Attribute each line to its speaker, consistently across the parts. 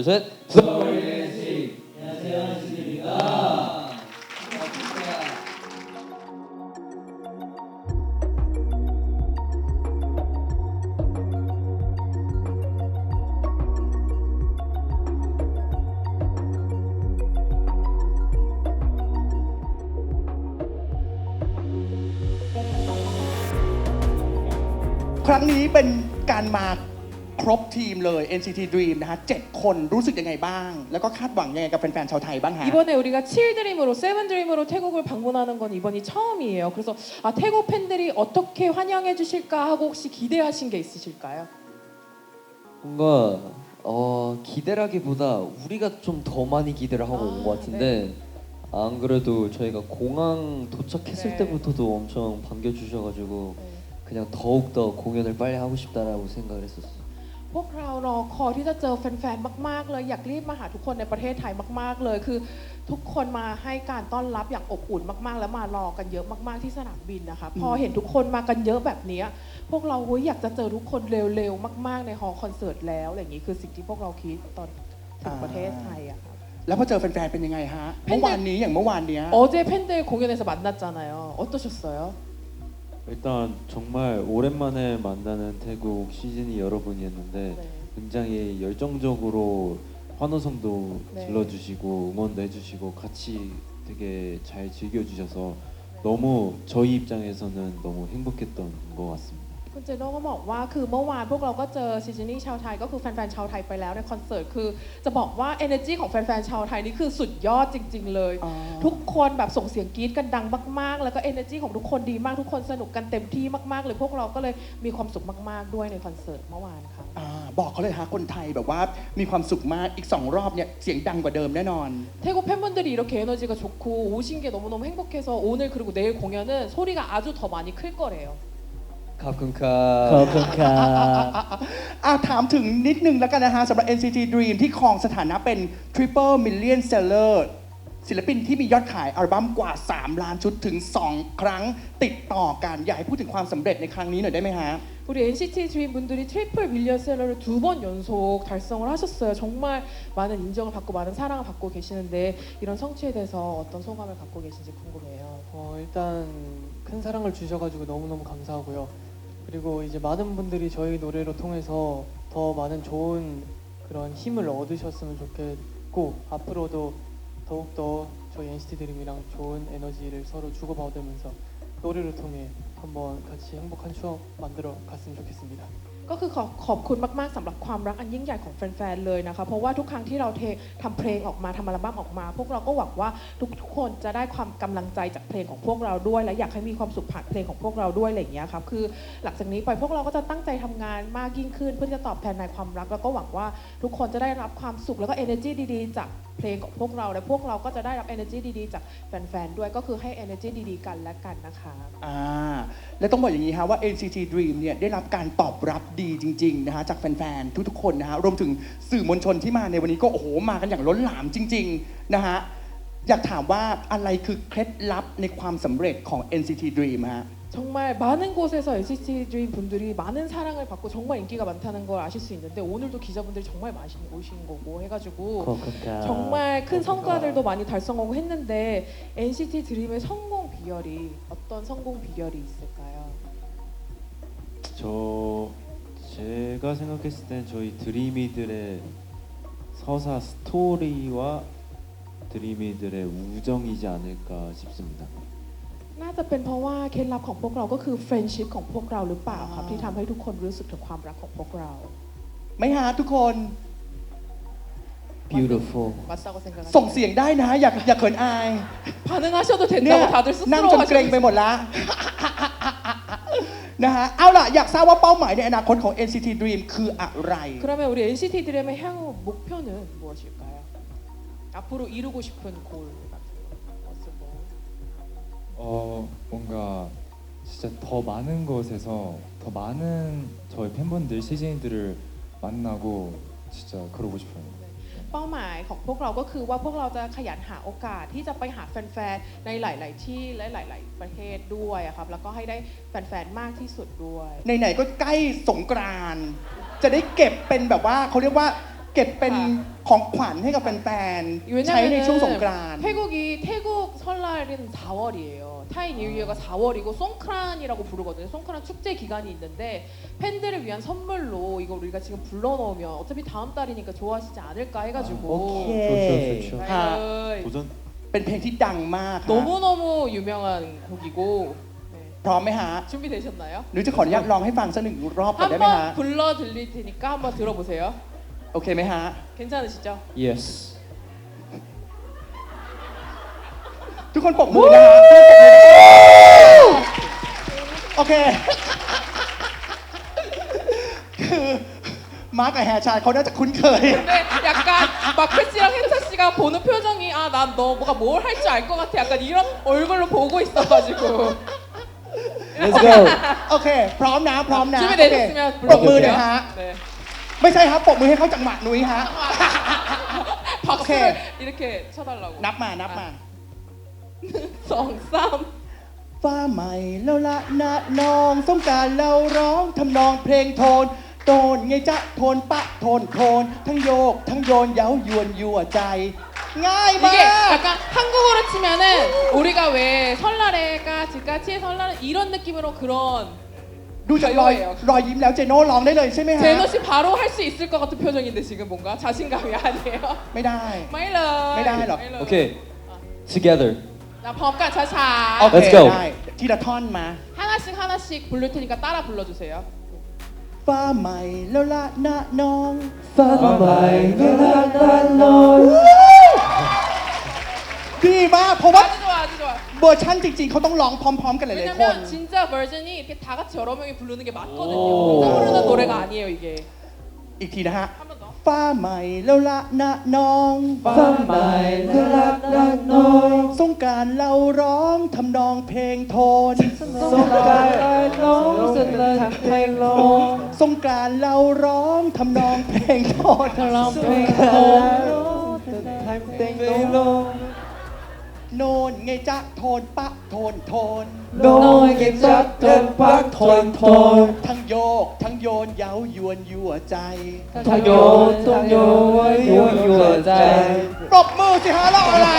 Speaker 1: 둘, 셋.
Speaker 2: ครั้งนี้เป็นการมา ครบทีมเลย NCT Dream นะฮะเจ็ดคนรู้สึกยังไงบ้าง แล้วก็คาดหวังยังไงกับแฟนๆชาวไทยบ้างฮะ
Speaker 3: 이번에 우리가 7드림으로, 7드림으로 태국을 방문하는 건 이번이 처음이에요. 그래서 아, 태국 팬들이 어떻게 환영해 주실까 하고 혹시 기대하신 게 있으실까요?
Speaker 1: 뭔가 어, 기대라기보다 우리가 좀 더 많이 기대를 하고 온
Speaker 3: 아,
Speaker 1: 것 같은데 안 그래도 저희가 공항 도착했을
Speaker 3: 네.
Speaker 1: 때부터도 엄청 반겨주셔가지고
Speaker 3: 네.
Speaker 1: 그냥 더욱 더 공연을 빨리 하고 싶다라고 생각을 했었어요.
Speaker 3: พวกเรารอคอยที่จะเจอแฟนๆ มาก ๆ เลย อยากรีบมาหาทุกคนในประเทศไทยมาก ๆ เลย คือทุกคนมาให้การต้อนรับอย่างอบอุ่นมาก ๆ แล้วมารอกันเยอะมาก ๆ ที่สนามบินนะคะ พอเห็นทุกคนมากันเยอะแบบเนี้ยพวกเราเฮ้ยอยากจะเจอทุกคนเร็ว ๆ มาก ๆ ในฮอลล์คอนเสิร์ตแล้วอะไรอย่างนี้คือสิ่งที่พวกเราคิดตอนถึงประเทศไทยอะค่ะ
Speaker 2: แล้วพอเจอแฟนๆเป็นยังไงฮะ
Speaker 3: เพ่น
Speaker 2: เมื่อวานนี้อย่างเมื่อวานเนี้ย
Speaker 3: 어제 팬들 공연에서 만났잖아요. 어떠셨어요?
Speaker 4: 일단 정말 오랜만에 만나는 태국 시즌이 여러분이었는데
Speaker 3: 네.
Speaker 4: 굉장히 열정적으로 환호성도
Speaker 3: 네.
Speaker 4: 질러주시고 응원도 해주시고 같이 되게 잘 즐겨주셔서 너무 저희 입장에서는 너무 행복했던 것 같습니다.
Speaker 3: คุณเจโน่ก็บอกว่าคือเมื่อวานพวกเราก็เจอซิจินี่ชาวไทยก็คือแฟนๆชาวไทยไปแล้วในคอนเสิร์ตคือจะบอกว่า energy ของแฟนๆชาวไทยนี่คือสุดยอดจริง ๆ เลย
Speaker 2: อ๋อ
Speaker 3: ทุกคนแบบส่งเสียงกรี๊ดกันดังมากๆ แล้วก็ energy ของทุกคนดีมากทุกคนสนุกกันเต็มที่มากๆเลยพวกเราก็เลยมีความสุขมากๆด้วยในคอนเสิร์ตเมื่อวานค่ะ
Speaker 2: อ่าบอกเขาเลยฮะคนไทยแบบว่ามีความสุขมากอีกสองรอบเนี่ยเสียงดังกว่าเดิมแน่นอน
Speaker 3: 태국 팬분들이 이렇게 에너지가 좋고 오신 게 너무너무 행복해서 오늘 그리고 내일 공연은 소리가 아주 더 많이 클 거래요.
Speaker 1: 가끔가
Speaker 5: ขอบคุณครับ
Speaker 2: อ่าถามถึงนิดนึงแล้วกันนะฮะสำหรับ NCT Dream ที่ครองสถานะเป็น Triple Million Seller ศิลปินที่มียอดขายอัลบั้มกว่า 3 ล้านชุดถึง 2 ครั้งติดต่อกัน อยากให้พูดถึงความสำเร็จในครั้งนี้หน่อยได้ไหมฮะ
Speaker 3: 우리 NCT 드림 분들이 트리플 밀리언셀러를 두 번 연속 달성을 하셨어요. 정말 많은 인정을 받고 많은 사랑을 받고 계시는데 이런 성취에 대해서 어떤 소감을 갖고 계신지 궁금해요.
Speaker 6: 어, 일단 큰 사랑을 주셔가지고 너무너무 감사하고요. 그리고 이제 많은 분들이 저희 노래로 통해서 더 많은 좋은 그런 힘을 얻으셨으면 좋겠고 앞으로도 더욱더 저희 NCT 드림이랑 좋은 에너지를 서로 주고받으면서 노래를 통해 한번 같이 행복한 추억 만들어 갔으면 좋겠습니다.
Speaker 3: ก็คือขอขอบคุณมาก ๆสำหรับความรักอันยิ่งใหญ่ของแฟน ๆ เลยนะคะ เพราะว่าทุกครั้งที่เราเททำเพลงออกมาทำอัลบั้มออกมา พวกเราก็หวังว่าทุกๆคนจะได้ความกำลังใจจากเพลงของพวกเราด้วย และอยากให้มีความสุขผ่านเพลงของพวกเราด้วยอะไรอย่างเงี้ยครับคือหลังจากนี้ไปพวกเราก็จะตั้งใจทำงานมากยิ่งขึ้น เพื่อจะตอบแทนในความรัก แล้วก็หวังว่าทุกคนจะได้รับความสุขแล้วก็ energy ดีๆ จากเพลงของพวกเราและพวกเราก็จะได้รับ energy ดีๆ จากแฟนๆด้วยก็คือให้ energy ดีๆ กันและกันนะคะ
Speaker 2: อ่าและต้องบอกอย่างนี้ฮะว่า NCT Dream เนี่ยได้รับการตอบรับดีจริง ๆ นะฮะจากแฟน ๆ ทุก ๆ คนนะฮะรวมถึงสื่อมวลชนที่มาในวันนี้ก็โอ้โหมากันอย่างล้นหลามจริง ๆ นะฮะอยากถามว่าอะไรคือเคล็ดลับในความสำเร็จของ NCT Dream ฮะ
Speaker 3: 정말 많은 곳에서 NCT 드림 분들이 많은 사랑을 받고 정말 인기가 많다는 걸 아실 수 있는데 오늘도 기자분들이 정말 많이 오신 거고 해가지고
Speaker 5: ขอบคุณครับ
Speaker 3: 정말 큰 성과들도 많이 달성하고 했는데 NCT 드림의 성공 비결이 어떤 성공 비결이 있을까요?
Speaker 4: 저 제가 생각했을 땐 저희 드리미들의 서사 스토리와 드리미들의 우정이지 않을까 싶습니다.
Speaker 3: น่าจะเป็นเพราะว่าเคล็ดลับของพวกเราก็คือ friendship ของพวกเราหรือเปล่าครับ
Speaker 2: อ่า
Speaker 3: ที่ทำให้ทุกคนรู้สึกถึงความรักของพวกเรา
Speaker 2: ไหม่ฮะทุกคน
Speaker 1: beautiful
Speaker 3: 맞다고 생각하세요?
Speaker 2: ส่งเสียงได้นะอย่าอย่าเขินอาย
Speaker 3: 반응하셔도
Speaker 2: เนี่ย
Speaker 3: 된다고 다들
Speaker 2: นั่งจนเกรงไป
Speaker 3: 쑥스러워하시고
Speaker 2: หมดละ นะฮะเอาล่ะ อยากทราบว่าเป้าหมายในอนาคตของ NCT Dream คืออะไร
Speaker 3: 그러면 우리 NCT 드림의 향후 목표는 무엇일까요? 앞으로 이루고 싶은 골 같은 거. What's the goal?
Speaker 7: 어 뭔가 진짜 더 많은 곳에서 더 많은 저희 팬분들 시즌이들을 만나고 진짜 그러고 싶어요.
Speaker 3: เป้าหมายของพวกเราก็คือว่าพวกเราจะขยันหาโอกาสที่จะไปหาแฟนๆ ในหลาย ๆ ที่และหลาย ๆ ประเทศด้วยอะครับ แล้วก็ให้ได้แฟนๆ มากที่สุดด้วย
Speaker 2: ไหนๆก็ใกล้สงกรานต์จะได้เก็บเป็นแบบว่าเขาเรียกว่า เก็บเป็นของขวัญให้กับแฟนๆ ใช้ในช่วงสงกรานต์
Speaker 3: 태국이 태국 설날은 4월이에요. 타이 뉴이어가 4월이고 송크란이라고 부르거든요. 송크란 축제 기간이 있는데 팬들을 위한 선물로 이거 우리가 지금 불러놓으면 어차피 다음 달이니까 좋아하시지 않을까 해가지고
Speaker 1: โอเค
Speaker 4: 좋죠, 좋죠.
Speaker 3: 네.
Speaker 4: 도전
Speaker 2: เป็นเพลงที่ดังมากฮะ
Speaker 3: 너무너무 유명한 곡이고 네.
Speaker 2: พร้อมไหมฮะ
Speaker 3: 준비되셨나요?
Speaker 2: หรือจะขออนุญาตลองให้ฟังสักหนึ่งรอบก่อนได้ไหมฮะ
Speaker 3: 한번 불러 드릴 테니까 한번 들어보세요.
Speaker 2: โอเคไหมฮะ
Speaker 3: 괜찮으시죠?
Speaker 1: yes
Speaker 2: ทุกคนปรบมือนะฮะทุกคนปรบมือนะโอเค คือมาร์กกับแฮร์ชายเขาน่าจะคุ้นเคย
Speaker 3: 근데 약간 마크 씨랑 혜차 씨가 보는 표정이 아 난 너 뭐가 뭘 할 줄 알 것 같아 약간 이런 얼굴로 보고 있어가지고
Speaker 1: let's go
Speaker 2: โอเค พร้อมนะ พร้อมนะโอเค
Speaker 3: 준비되셨으면
Speaker 2: ปรบมือหน่อย
Speaker 3: 불러주세요.
Speaker 2: ฮะ
Speaker 3: 네.
Speaker 2: ไม่ใช่ครับปรบมือให้เขาจังหวะนุ้ยฮะ
Speaker 3: 박수를
Speaker 2: 오케이.
Speaker 3: 이렇게 쳐달라고.
Speaker 2: นับมานับมา
Speaker 3: 성삼.
Speaker 2: ฟ้าใหม่แล้วละนะน้องสงกรารเราร้องทำนองเพลงโทน โทนไงจ๊ะโทนปะโทนโทน ทั้งโยก ทั้งโยนเย้ายวนยั่วใจ ง่ายมา
Speaker 3: 이게
Speaker 2: ก
Speaker 3: 약간 한국어로 치면은 우리가 왜 설날에가 지까치의 설날은 이런 느낌으로 그런
Speaker 2: ดูจากรอยรอยยิ้มแล้วเจโน่ร้องได้เลยใช่ไหมฮะ
Speaker 3: 제노 씨 바로 할 수 있을 것 같은 표정인데 지금 뭔가 자신감이 아니에요.
Speaker 2: ไม่ได้
Speaker 3: 마일러.
Speaker 2: 메다일러.
Speaker 1: okay together
Speaker 3: 나 범가 차차.
Speaker 2: โอเค
Speaker 1: Let's go
Speaker 2: ได้ทีละท่อนมา
Speaker 3: 하나씩 하나씩 부를 테니까 따라 불러주세요.
Speaker 2: ฟ้าใหม่แล้วละนะน้อง
Speaker 1: ฟ้าใหม่แล้วละนะน้อง
Speaker 2: ดีมากเพราะว่า
Speaker 3: 아주 좋아, 아주 좋아.
Speaker 2: เวอร์ชั่นจริง ๆ เขาต้องร้องพร้อม ๆ กันหลายๆคน
Speaker 3: 왜냐면 진짜 버전이 이렇게 다 같이 여러 명이 부르는 게 맞거든요.
Speaker 1: 오.
Speaker 3: 혼자 부르는 노래가 아니에요 이게.
Speaker 2: อีกทีนะฮะ ป้าใหม่แล้วละนะน้อง
Speaker 1: ป้าใหม่แล้วละนะน้อง
Speaker 2: สงการเราร้องทำนองเพลงโทน
Speaker 1: สงการเราร้องสุดเลยเพลงโล
Speaker 2: สงการเราร้องทำนองเพลงโทน
Speaker 1: ทำนองเพลงโทนทำเพลงโล
Speaker 2: โน่นไงจ๊ะโทนปะ ทนโทน
Speaker 1: น้อยเก็บจัดเทินปักทนทน
Speaker 2: ทั้งโยก ทั้งโยนเย้ายวนยั่วใจ
Speaker 1: ทั้งโยนทั้งโยนยั่วยั่วใจ
Speaker 2: ปรบมือสิฮะรออะไร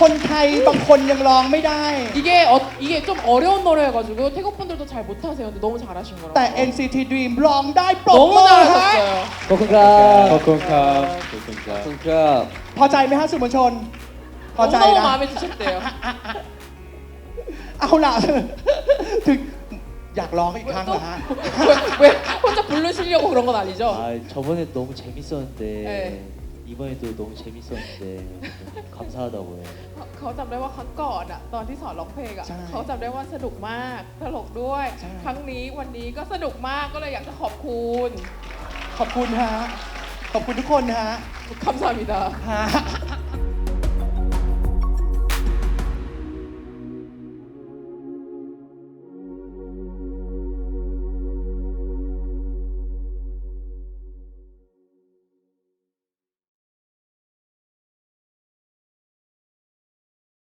Speaker 2: คนไทยบางคนยังร้องไม่ได้
Speaker 3: 이게 어, 이게 좀 어려운 노래여가지고 태국 분들도 잘 못하세요. 근데 너무 잘하신 거라고.
Speaker 2: แต่ NCT Dream ร้องได้ปรบ
Speaker 3: 너무
Speaker 2: มือฮะ
Speaker 3: 잘하셨어요.
Speaker 1: ขอบคุณครับ
Speaker 4: 팝콘캅
Speaker 1: ขอบ
Speaker 4: 팝콘캅
Speaker 1: คุณครับ
Speaker 2: พอใจไหมฮะสื่อมวลชน พอใจ
Speaker 3: 너무너무
Speaker 2: นะ
Speaker 3: 마음에 드셨대요.
Speaker 2: เอาล่ะ ถึงอยากร้องอีกครั้งเหรอฮะ
Speaker 3: 왜, 왜 혼자 부르시려고 그런 건 아니죠?
Speaker 5: 아 저번에 너무 재밌었는데
Speaker 3: 네.
Speaker 5: 이번에도 너무 재밌었는데 감사하다고요.
Speaker 3: เขาจำได้ว่าครั้งก่อนอะตอนที่สอนร้องเพลงอะ
Speaker 2: ใช่
Speaker 3: เขาจำได้ว่าสนุกมากตลกด้วย
Speaker 2: ใช่
Speaker 3: ครั้งนี้วันนี้ก็สนุกมากก็เลยอยากจะขอบคุณ
Speaker 2: ขอบคุณฮะ ขอบคุณทุกคนฮะ
Speaker 3: 감사합니다.
Speaker 2: ฮะ